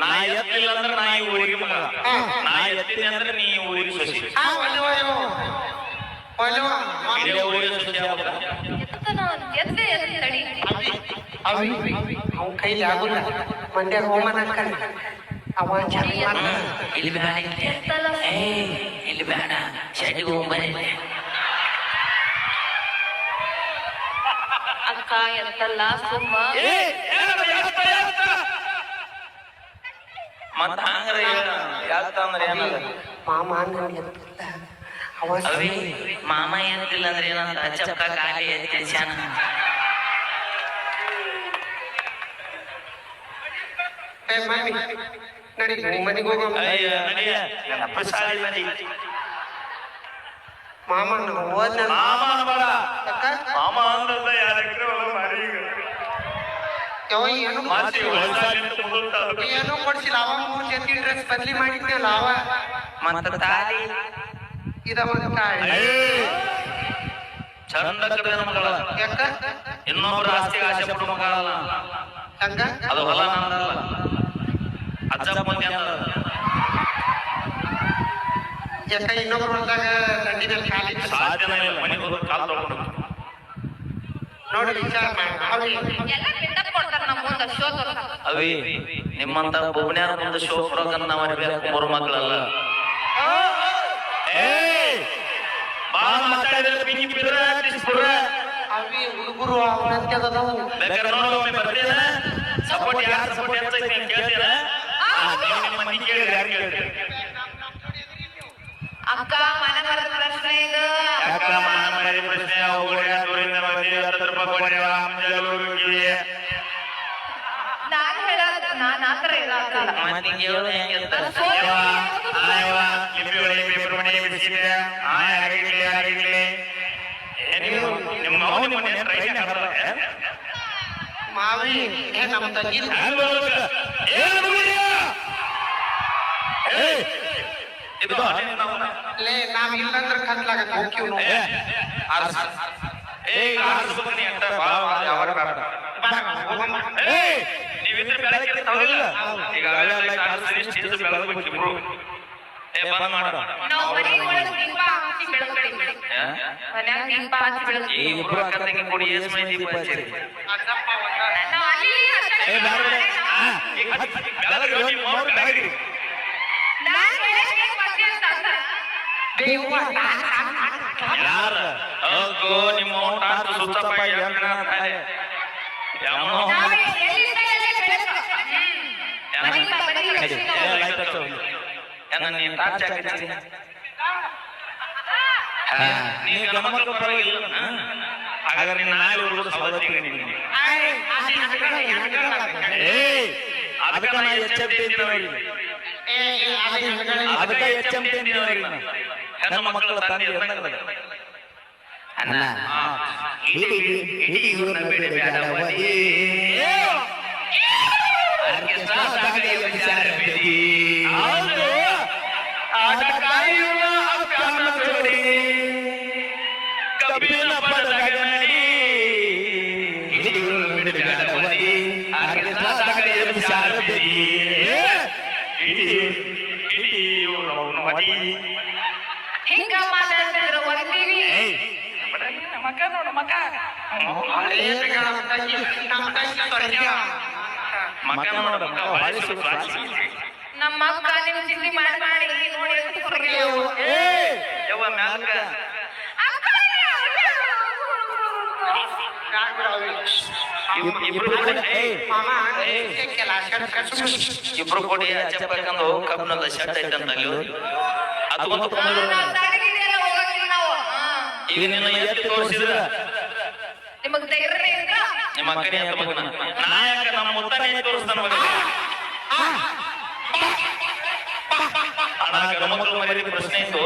ನಾ ಎತ್ತಿಲ್ಲ ಅಂದ್ರೆ ನಾಯಿ ಊರಿಗೆ ಮಗ ನಾ ಎತ್ತಿ ಅಂದ್ರೆ ನೀ ಊರಿಗೆ ಸೊಸಿ ಇದೇ ಊರಿಗೆ ಸೊಸಿ ಆಗ್ಬಿಡ. ಅವಿ ಎತ್ತಡಿ ಅವ್ನ ಕೈಲಿ ಆಗುಲ್ಲ ಮಂಡ್ಯ ಹೋಮನ ಕಣ್ ಅವ ಚೆನ್ನಾಗಿ ಮಾಡ್ತಾನ. ಇಲ್ಲಿ ಬೇಡ ಇಲ್ಲಿ ಎತ್ತಲ್ಲ ಏ ಇಲ್ಲಿ ಬೇಡ ಶೆಟ್ಟಿಗೆ ಹೋಗ್ಬರ್ರಿ ಅಕ್ಕ ಎತ್ತಲ್ಲ ಸುಮ್ಮ ಏ, ಏನದು ಎತ್ತ, ಎತ್ತ? ಮತ್ತ ಹಂಗಾರ ಯಾಕ ಅಂದ್ರೆ ಏನದ ಮಾಮ ನನ್ಗೆ ಎತ್ತಿಲ್ಲ. ಅವ ಅವಿ ಮಾಮ ಎತ್ತಿಲ್ಲ ಅಂದ್ರೆ ಏನಂತ? ಚಪ್ಪ ಗಾಳಿ ಎತ್ತಿ ಚೆನ್ನ ನಡಿ ಮನೆಗೆ ಹೋಗೋಣ ಅಯ್ಯ ನನ್ನ ಅಪ್ಪ ಸಾಲಿ ನಡಿ ಮಾಮ ಯಾವ ಏನು. ಏನೋ ಕೊಡ್ಸಿಲ್ಲ ಅವ ಮೂರ್ ಜೊತೆ ಡ್ರೆಸ್ ಬದ್ಲಿ ಮಾಡಿದ್ನಲ್ಲ ಅವ ಮತ್ತ ತಾಳಿ ಇದ ಒಂದು ಚಂದ ಕಡೆ ಮಗಳ ಯಾಕ ಇನ್ನೊಬ್ಬರ ಆಸ್ತಿಗೆ ಆಸೆ ಪಡೋ ಮಗಳಲ್ಲ ಹಂಗ ಅದು ಹೊಲ ನಂದಲ್ಲ ಅಜ್ಜ ಮಂದಿ ಅಂದ ಯಾಕ ಇನ್ನೊಬ್ರು ಬಂದಾಗ ದಂಡಿನಲ್ಲಿ ಖಾಲಿ ಸಾಧ್ಯನೇ ಇಲ್ಲ ಮನೆಗೆ ಹೋಗಿ ಕಾಲ್ ತಗೊಂಡು ನೋಡಿ ವಿಚಾರ ಮಾಡ ಅವಿ ಎಲ್ಲ ಬಿಟ್ಟಕ್ ಕೊಡ್ತಾರ ನಮ್ಮ ಮುಂದ ಶೋ ತೋರ್ಸಾಕ. ಅವಿ ನಿಮ್ಮಂತ ಭುವನ್ಯಾರ ಮುಂದೆ ಶೋ ಕೊಡೋಕನ್ನ ನಾವು ಅರಿಬೇಕು ಮೂರು ಮಕ್ಕಳಲ್ಲ ಬಾಳ ಮಾತಾಡಿದ್ರೆ ಪಿಂಗಿ ಪಿದ್ರ ಟಿಸ್ಪುರ ಅವಿ ಹುಡುಗರು ಅವನಂತ್ಯದವು ಬೇಕಾದ್ರೆ ನೋಡು ಒಮ್ಮೆ ಬರ್ತೀರ ಸಪೋರ್ಟ್ ಯಾರು ಸಪೋರ್ಟ್ ಅಂತ ಕೇಳ್ತೀರ ಆ, ನೀವು ನಿಮ್ಮ ಮಂದಿ ಕೇಳಿದ್ರೆ ಯಾರು ಕೇಳ್ತೀರಿ ಅಕ್ಕ ಮನೆ ಬರದ ಪ್ರಶ್ನೆ ಇದು ಯಾಕ ಮಹಾಮಾರಿ ಪ್ರಶ್ನೆ ಅವುಗಳ ದೂರಿಂದ ಬಂದಿ ಹತ್ತು ರೂಪಾಯಿ ಕೊಡ್ಯಾವ ಅಂಜಲೂರಿಗೆ ನಾನ್ ಹೇಳೋದ್ ನಾನ್ ಆತರ ಹೇಳೋದಲ್ಲ ಮತ್ತೆ ಹಿಂಗೆ ಹೇಳೋದು ಹೆಂಗಿರ್ತಾರ ನಾನು ಸೋತೆ ಯವ್ವ, ಆಯವ್ವ, ಲಿಂಬೆ ಒಳಗೆ ಪೇಪರ್ ಮನೆ ಬಿಸಿದೆ ಆ ಯಾರಿಗಿರ್ಲಿ ಯಾರಿಗಿರ್ಲಿ ಏ, ನೀವು ನಿಮ್ಮ ಮೌನ ನಿಮ್ಮ ಟ್ರೈನ್ ಹಾಕಲ್ಲ ಮಾವಿ ನಮ್ಮ ತಂಗಿ. ಲೇ ನಾವ್ ಇಲ್ಲಂದ್ರ ಕತ್ಲಾಗತ್ತ ಹೋಗ್ತೀವಿ ನಾವು ಏ, ಆರ್ಸ್. ಏ, ಈಗ ಆರ್ಸ್ಬೇಕು ನೀ ಅಂತ ಬೇಡ. ಏ, ಇಬ್ರು. ಏ, ಅಕ್ಕ ತಂಗಿ ಕೂಡಿ ಮಂದಿ ದೀಪ ಹಚ್ಚಿರಿ? ಬ್ಯಾಡ ಬಿಡು. ಆ, ಬೆಳಗ್ಗೆ ಹೋಗಿ ಬೆಳಗ್ಗೆ. ಯಾರ? ನಿಮ್ಮ ಸುತ್ತಪ್ಪ ಎಮ್ಮನ ತಾಯಿ ಯಾವನೋ ನಾವು ಎಲ್ಲಿಂದ ಎಲ್ಲಿ ಬೆಳಕು. ಹ್ಮ್. ಮನೆಗೆ ಬಾ, ಮನೆಗೆ ನಡಿ. ಲೈಟ್ ಹಚ್ಚು. ಟಾರ್ಚ್ ನೀ ಪರವಾಗಿಲ್ಲ. ಹಾಗಾದ್ರೆ ನಾಳೆ ಹುಡುಗರು ಸವಲತ್ತಿಗೆ ನಿನಗೆ. ಏಯ್ ಅದಕ್ಕ ನಾ ಎಚ್ ಎಂ ಟಿ ನೋಡಿ ಅದಕ್ಕ ಎಚ್ ಎಂ ಟಿ ಮಕ್ಕಳ ತಂದೆ ಅಣ್ಣ ಇಡೀ ಇಡೀ ಇವ್ರನ್ನ ಬೇಡ ಬೇಡವದಿ. ಆರ್ಕೆಸ್ಟ್ರಾ ಸಾಗಲಿ ವಿಚಾರ ಬಿಡಿ. ಹೌದು. ಆಟ ಕಾಯುವ ಅಕ್ಕನ ಜೋಡಿ. ಕಬ್ಬಿನ ಪದಕ ನಡಿ. ಇಡೀ ಇವ್ರನ್ನ ಬಿಡಿ ಬೇಡವದಿ. ಆರ್ಕೆಸ್ಟ್ರಾ ಸಾಗಲಿ ವಿಚಾರ ಬಿಡಿ. ಹಿಂಗ ಮಾತಾಡ್ತಿದ್ರು ಒಂದಿವಿ ಏಯ್ ಮಕ್ಕ ನೋಡು ಮಕ್ಕ ಮಕ್ಕ ನೋಡ ಮಕ್ಕ ಹೊಳೆ ಸುಡು ನಮ್ಮ ಅಕ್ಕ ನಿಮ್ ಚಿಂತೆ ಮಾಡಿ ಮಾಡಿ ನೋಡಿ ಎಷ್ಟು ಯವ್ವ ಮ್ಯಾಲ್ಕ ಇಬ್ರು ಕೂಡ. ಚಪ್ಪಕಂದು ಕಬ್ಬನದ ಶರ್ಟ್ ಐತಂತ ಹಾ. ಈಗ ನಿನ್ನ ಎತ್ತಿ ತೋರಿಸಿದ್ರ? ನಿಮಗ್ ಧೈರ್ಯ ನಿಮ್ಮ ಅಕ್ಕನೇ ಅಂತ ಮಗನ ನಾ ಯಾಕ ನಮ್ಮ ಮುತ್ತನೇ ತೋರಿಸ್ತಾನ ಮೊಮ್ಮಕ್ಕಳು ಮರಿ ಪ್ರಶ್ನೆ ಇತ್ತು.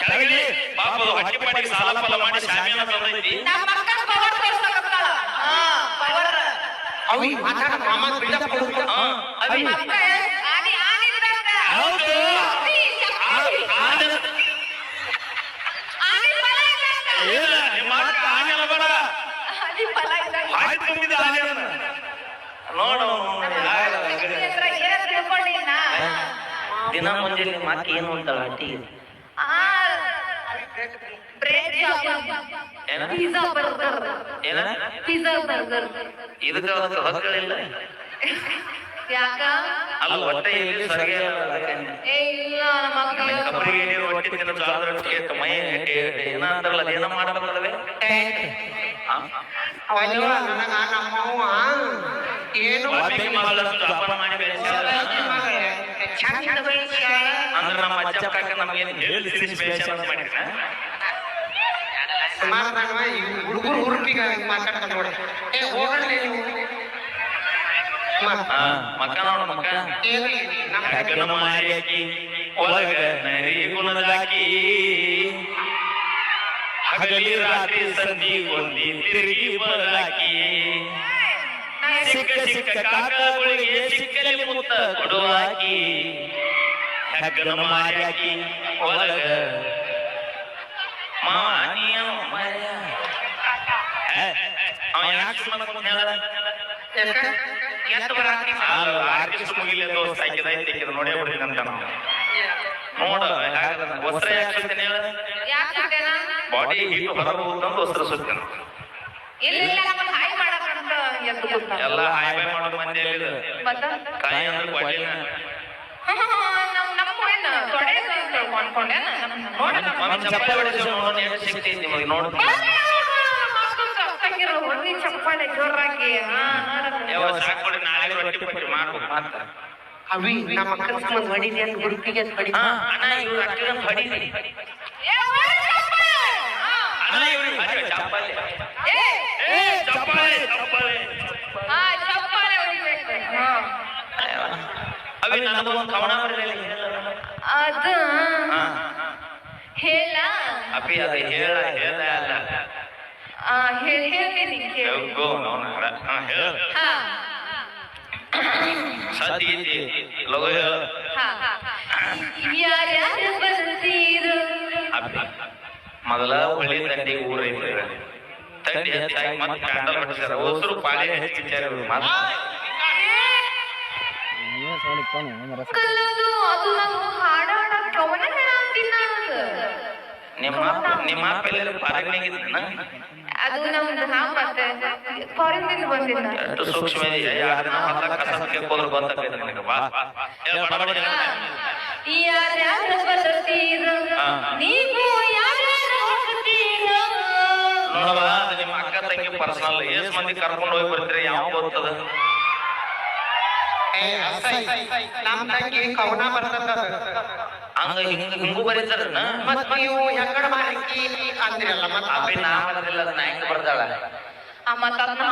ಕೆಳಗೆ ಪಾಪ ಹೊಟ್ಟೆ ಪಾಟಿಗೆ ಸಾಲ ಫಲ ಮಾಡಿ ಶಾಮಿಯಾನ ತಂದೈತಿ ನಮ್ಮ ಪವರ್ ತೋರ್ಸಕತ್ತಾಳ ಹಾ. ಪವರ್ ಅವಿ ಮಾತಾಡ ಮಾಮ ಬಿಲ್ಡಪ್ ಕೊಡು ಹಾ, ಅವಿ ಅಕ್ಕ ಆದಿ ಆನಿದ್ದಂಗ ಹೌದು ಶಕ್ತಿ, ಶಕ್ತಿ. ಆದ- ಆನಿ ಫಲ ಇದ್ದಂಗ. ಇಲ್ಲ ನಿಮ್ಮ ಅಕ್ಕ ಆನೆಲ್ಲ ಬೇಡ ಆದಿ ಫಲ ಇದ್ದಂಗ. ಹಾಯ್ ತುಂಬಿದ ಆನೆಯನ್ನ ನೋಡು ಶಕ್ತಿ ಹತ್ರ ಏನ್ ತಿಳ್ಕೊಂಡಿನ? ದಿನ ಮುಂಜಾನೆ ಮಾತು ಏನು ಅಂತಾಳ ಅಟ್ಟಿ? ಇದಕ್ಕೆ ಹೊಸಗಳಿಲ್ಲ ಹಕ್ಕಳಿಲ್ಲ ಯಾಕ? ಅಲ್ಲ ಹೊಟ್ಟೆ ಇಲ್ಲಿ ಸರಿಗೆ ಏ ಇಲ್ಲ ನಮ್ಮ ಹೊಟ್ಟೆ ತಿನ್ನ ಮೈ ಏನ ಅದೇನ ಅವಲ್ಲ ನಮ್ಮವ್ವ ಮಾಡಿ ಬೆಳೆಸ್ಯಾರ. ಚಂದ ಬೆಳೆಸ್ಯಾಳ. ಅಂದ್ರೆ ನಮ್ಮ ಅಜ್ಜ ಕಾಕ ಹೇಳಿ ಅಂತ ಈ ಹುಡುಗರು ಹುರುಪಿಗೆ ಮಾತಾಡ್ತಾರೆ ನೋಡಿ. ಏ ಹೋಗಲ್ಲ ನೀವು ಮಕ್ಕ ನೋಡು ಮಕ್ಕ ಏನ್ರಿ ನಮ್ಮ ಹೆಗಲ ಮಾರಿ ಹಾಕಿ ಒಳಗ ನರಿ ಗುಣದಾಕಿ ಹಗಲಿ ರಾತ್ರಿ ಸಂಧಿ ಒಂದಿ ತಿರುಗಿ ಬರಲಾಕಿ. ಸಿಕ್ಕ ಸಿಕ್ಕ ಕಾಕಗಳಿಗೆ ಸಿಕ್ಕಲಿ ಮುತ್ತ ಕೊಡುವಾಕಿ. ಹೆಗ್ಗನ ಮಾರಿ ಹಾಕಿ ಒಳಗ. ಮಾವ ನೀನು ಮಾರ್ಯ. ಅವ ಯಾಕೆ ಸುಮ್ಮನೆ ಹೇಳ? ಬರಾತ್ರಿ ಆರ್ಟಿಸ್ಟ್ ಮುಗಿಲಿ ಅಂತ ದೋಸ್ತ ಹಾಕಿದ ಐತಿಕ್ಕಿದ ನೋಡೇ ಬಿಡ್ರಿ ಅಂತ ನಾವು ನೋಡ ವಸ್ತ್ರ ಯಾಕೆ ಸುತ್ತೇನೆ ಹೇಳ ಬಾಡಿ ಹೀಟ್ ಹೊರಬಹುದು ವಸ್ತ್ರ ಸುತ್ತೇನೆ ಕೂತ. ಎಲ್ಲ ಹಾಯ್ ಮಾಡೋ ಮಂದಿ ಎಲ್ಲಿದೆ ಮತ್ತ? ಕಾಯಿ ಅಂದ್ರೆ ಚಪ್ಪಾಳೆ ಜೋರಾಗಿ ಹಾ, ರೊಟ್ಟಿ ಪಟ್ಟಿ ಮಾಡ್ಬೇಕು ಮಾತ್ರ. ಅವಿ ನಮ್ಮ ಅಕ್ಕನ ಸಂಬಂಧ ಹೊಡಿದೆ ಅಂತ ಹುಡುಗಿಗೆ ಅಂತ ಹಾ, ಅಣ್ಣ ಇವ್ರು ಅಕ್ಕಿನ ಹೊಡೀರಿ ಏ. ಅಣ್ಣ ಹೊಡಿ, ಚಪ್ಪಾಳೆ. ಏ, ಏ ಚಪ್ಪಾಳೆ ಚಪ್ಪಾಳೆ. ಹಾ, ಚಪ್ಪಾಳೆ ಹೊಡಿಬೇಕು. ಹಾ. ಅವಿ ನನಗೆ ಒಂದು ಕವನ ಬರಲಿಲ್ಲ ಅದು? ಹಾ. ಹೇಳ. ಅದು ಹೇಳ ಹೇಳ ಅಲ್ಲ. ಆ, ಹೇಳ್- ಹೇಳ್ತೀನಿ ಕೇಳಿ. ಹಾ ಹೇಳ. ಹಾ. ಸದ್ಯ ಐತಿ ಲಗು ಹೇಳ ಯಾರ್ಯಾರು ಬರ್ತೀರು ಮೊದಲ ಹೊಳಿ ತಂಡಿ ಊರ ಐತಿ ತಂಡಿ ಹೆಚ್ಚಾಗಿ ಮತ್ತೆ ಕ್ಯಾಂಡಲ್ ಹೊಡಿಸ್ಯಾರ ಹೊಸರು ಪಾಳಿ ಕವನ ಹೇಳತ್ತೀನಿ ನಾನು ನಿಮ್ಮ ನಿಮ್ಮ ಪಾರಿನಾಗಿದ್ದಾನ ಅದು ನಮ್ದು ಹಾ ಮತ್ತೆ ಫಾರಿನ್ದಿಂದ ಬಂದಿದ್ದ ಎಷ್ಟು ಸೂಕ್ಷ್ಮ ಇದೆಯಾ ಯಾರನ್ನ ಹೊಲ ಕಸ ಕೇಳ್ಕೋದ್ರ ಗೊತ್ತಾಗ್ತೈತೆ ನಿನಗೆ. ಬಾ ಏ, ಬಡ ಬಡ ಹೇಳು. ಯಾರ್ಯಾರು ಬರ್ತೀರು ಹಾ. ನೀವು ಯಾರ್ಯಾರು ಹೋಗ್ತೀರು ನೋಡವ ಅದು ನಿಮ್ಮ ಅಕ್ಕ ತಂಗಿ ಪರ್ಸನಲ್ ಏಸ್ ಮಂದಿ ಕರ್ಕೊಂಡು ಹೋಗಿ ಬರ್ತೀರಿ? ಯಾವ ಗೊತ್ತದ ಏ ಅಸೈ. ನಮ್ಮ ತಂಗಿ ಕವನ ಬರ್ತದ. ಹಂಗ ಹಿಂಗ ಹಿಂಗೂ ಬರೀತಾರನ ಮತ್ ನೀವು ಹೆಂಗಡ ಮಾಲಿಕಿ ಅಂದಿರಲ್ಲ ಮತ್ ಅಪ್ಪಿ ನಾ ಬರದಿಲ್ಲ ಅದನ್ನ ಹೆಂಗ್ ಬರ್ದಾಳ? ಆ ಮತ್ತ ಅದನ್ನ